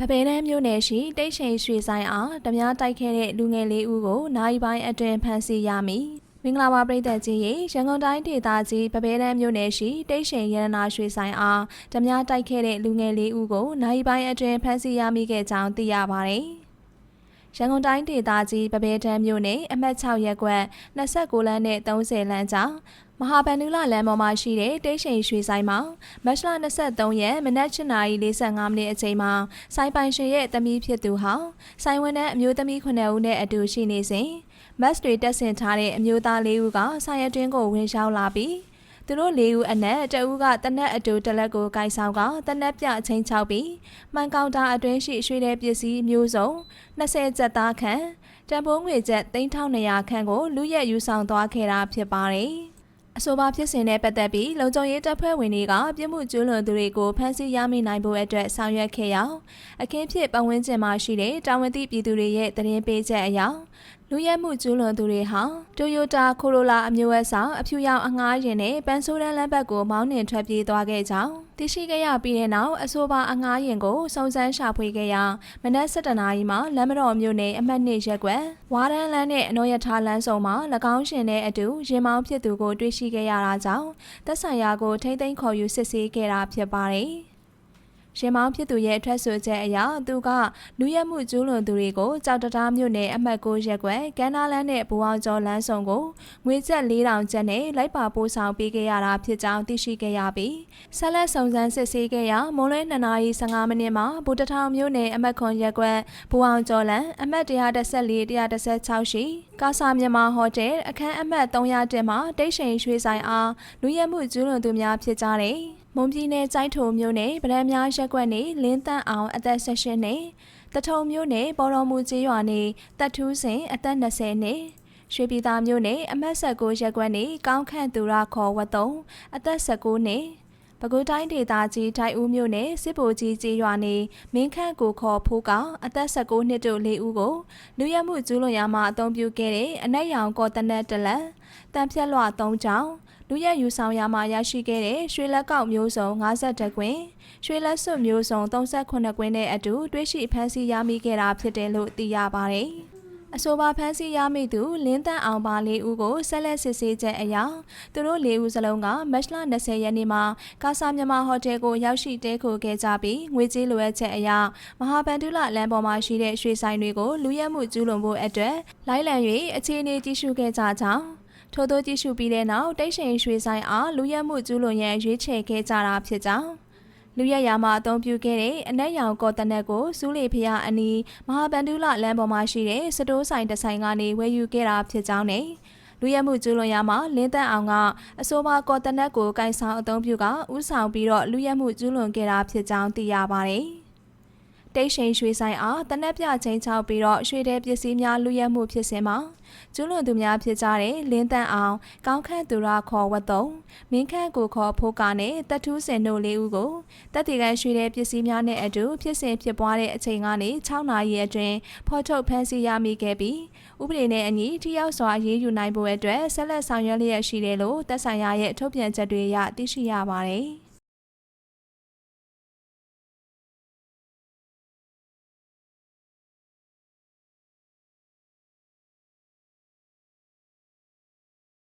ပပယ်တန်းမြို့နယ်ရှိတိတ်ရှိန်ရွှေဆိုင်အားဓမြတိုက်ခဲ့တဲ့လူငယ်လေးဦးကိုနိုင်ပိုင်းအတွင်ဖမ်းဆီးရမည်မင်္ဂလာပါပြည်သက်ကြီးရေရန်ကုန်တိုင်းဒေသကြီးပပယ်တန်းမြို့နယ်ရှိတိတ်ရှိန်ရတနာရွှေဆိုင်အားဓမြတိုက်ခဲ့တဲ့လူငယ်လေးဦးကိုနိုင်ပိုင်းအတွင်ဖမ်းဆီးရမိခဲ့ကြောင်းသိရပါတယ် ရန်ကုန်တိုင်းဒေသကြီးပပယ်တန်းမြို့နယ်အမှတ်6ရပ်ကွက်29လမ်းနဲ့30လမ်းကြားမဟာဗန္ဓုလလမ်းပေါ်မှာရှိတဲ့တိတ်ရှိန်ရွှေဆိုင်မှာမတ်လ23ရက်မနက်7:45မိနစ်အချိန်မှာဆိုင်ပိုင်ရှင်ရဲ့တမီးဖြစ်သူဟာဆိုင်ဝန်ထမ်းအမျိုးသမီး9ဦးနဲ့အတူရှိနေစဉ်မတ်တွေတက်ဆင်ထားတဲ့အမျိုးသား၄ဦးကဆိုင်ရတွင်းကိုဝင်ရောက်လာပြီး သူတို့၄ဦးအနက်တဦးကတနက်အတူတလက်ကိုကိုင်ဆောင်ကတနက်ပြအချင်းချောက်ပြီးမှန်ကောင်တာအတွင်းရှိရွှေတဲ့ပစ္စည်းမျိုးစုံ20ကျပ်သားခန့်တန်ဖိုးငွေကျပ်3200ခန့်ကိုလူရက်ယူဆောင်သွားခဲ့တာဖြစ်ပါတယ်။အဆိုပါဖြစ်စဉ်နဲ့ပတ်သက်ပြီးလုံခြုံရေးတပ်ဖွဲ့ဝင်တွေကပြစ်မှုကျူးလွန်သူတွေကိုဖမ်းဆီးရမိနိုင်ဖို့အတွက်ဆောင်ရွက်ခဲ့ရာအခင်းဖြစ်ပတ်ဝန်းကျင်မှာရှိတဲ့တာဝန်သိပြည်သူတွေရဲ့တရင်ပေးချက်အရ လူရဲမှုကျူးလွန်သူတွေဟာတိုယိုတာကိုရိုလာအမျိုးအစားအဖြူရောင်အငှားရင်နဲ့ပန်းဆိုးတန်းလမ်းဘက်ကိုမောင်းနှင်ထွက်ပြေးသွားခဲ့ကြောင်းသိရှိခဲ့ရပြီးတဲ့နောက်အဆိုပါအငှားရင်ကိုစုံစမ်းရှာဖွေခဲ့ရာမနက်7:00နာရီမှာလမ်းမတော်မြို့နယ်အမှတ်2ရပ်ကွက်ဝါရန်လမ်းနဲ့အနော်ရထားလမ်းစုံမှာ၎င်းရှင်နဲ့အတူရင်မောင်းဖြစ်သူကိုတွေ့ရှိခဲ့ရတာကြောင့်သက်ဆိုင်ရာကိုထိမ့်သိမ်းခေါ်ယူစစ်ဆေးခဲ့တာဖြစ်ပါတယ်။ ရှင်မောင်းဖြစ်သူရဲ့ထွက်ဆိုချက်အရသူကလူရဲမှုကျူးလွန်သူတွေကိုကြောက်တရားမြို့နယ်အမှတ်6ရက်ကွယ်ကမ်းနားလန်းနဲ့ဘူအောင်ကျော်လမ်းဆောင်ကိုငွေကျပ်4000ကျပ်နဲ့လိုက်ပါပို့ဆောင်ပေးခဲ့ရတာဖြစ်ကြောင်းသိရှိခဲ့ရပြီးဆက်လက်စုံစမ်းစစ်ဆေးခဲ့ရာမွန်လွဲ2နာရီ15မိနစ်မှာဘူတထောင်မြို့နယ်အမှတ်9ရက်ကွယ်ဘူအောင်ကျော်လမ်းအမှတ်114 116ရှိကာဆာမြန်မာဟိုတယ်အခန်းအမှတ်300တင်မှာတိတ်ရှိန်ရွှေဆိုင်အားလူရဲမှုကျူးလွန်သူများဖြစ်ကြတဲ့ မွန်ပြည်နယ်ကြိုက်ထုံမြို့နယ်ဗရန်များရက်ကွက်နေလင်းတန့်အောင်အသက်16နှစ်တထုံမြို့နယ်ပေါ်တော်မူကျေးရွာနေတပ်ထူးစင်အသက်20နှစ်ရွှေပြည်သာမြို့နယ်အမတ်16ရက်ကွက်နေကောင်းခန့်သူရခေါ်ဝတ်တုံအသက်19နှစ် ပဲခူးတိုင်းဒေသကြီးထိုင်ဦးမြို့နယ်စစ်ဗိုလ်ကြီးကျေးရွာနေမင်းခန့်ကိုခေါ်ဖိုးကအသက်19နှစ်တို့၄ဦးကိုလူရမှုကျူးလွန်ရာမှာအသုံးပြုခဲ့တဲ့အနက်ရောင်ကော်တနက်တလက်တန်ဖြတ်လွှ3ချောင်းလူရက်ယူဆောင်ရာမှာရရှိခဲ့တဲ့ရွှေလက်ကောက်မျိုးစုံ52ကွင်းရွှေလက်စွပ်မျိုးစုံ38ကွင်းနဲ့အတူတွဲရှိဖမ်းဆီးရမိခဲ့တာဖြစ်တယ်လို့သိရပါတယ်။ အဆိုပါဖမ်းဆီးရမိသူလင်းတန့်အောင်ပါလေးဦးကိုဆက်လက်စစ်ဆေးချက်အရသူတို့လေးဦးစလုံးကမတ်လ20ရက်နေ့မှာကာဆာမြန်မာဟိုတယ်ကိုရောက်ရှိတဲခိုခဲ့ကြပြီးငွေကြေးလိုအပ်ချက်အရမဟာဗန္ဓုလလမ်းပေါ်မှာရှိတဲ့ရွှေဆိုင်တွေကိုလူရဲမှုကျူးလွန်ဖို့အတွက်လိုက်လံ၍အခြေအနေကြည့်ရှုခဲ့ကြကြောင်းထို့သောကြည့်ရှုပြီးတဲ့နောက်တိတ်ရှိန်ရွှေဆိုင်အားလူရက်မှုကျူးလွန်ရန်ရွေးချယ်ခဲ့ကြတာဖြစ်ကြောင်း လူရရမှာအသုံးပြုခဲ့တဲ့အနက်ရောင်ကော်တနက်ကိုစူးလီဖျားအနီးမဟာဗန္ဓုလလမ်းပေါ်မှာရှိတဲ့စတိုးဆိုင်တဆိုင်ကနေဝယ်ယူခဲ့တာဖြစ်ကြောင်းနဲ့လူရမှုကျူးလွန်ရမှာလင်းသက်အောင်ကအဆိုပါကော်တနက်ကိုကိုင်ဆောင်အသုံးပြုကဥဆောင်ပြီးတော့လူရမှုကျူးလွန်ခဲ့တာဖြစ်ကြောင်းသိရပါတယ်။ တိတ်ရှိန်ရွှေဆိုင်အားတနက်ပြချင်းချောက်ပြီးတော့ရွှေတဲ့ပစ္စည်းများလူရက်မှုဖြစ်စဉ်မှာကျူးလွန်သူများဖြစ်ကြတဲ့လင်းတန်းအောင်ကောင်းခန့်သူရခေါ်ဝတ်တုံမင်းခန့်ကိုခေါ်ဖိုးကနဲ့တထူးစင်တို့လေးဦးကိုတက်တီကန်ရွှေတဲ့ပစ္စည်းများနဲ့အတူဖြစ်စဉ်ဖြစ်ပွားတဲ့အချိန်ကနေ6နာရီအတွင်းဖော်ထုတ်ဖမ်းဆီးရမိခဲ့ပြီးဥပဒေနဲ့အညီထိရောက်စွာရေးယူနိုင်ဖို့အတွက်ဆက်လက်ဆောင်ရွက်လျက်ရှိတယ်လို့သက်ဆိုင်ရာရဲ့ထုတ်ပြန်ချက်တွေအရသိရှိရပါတယ်။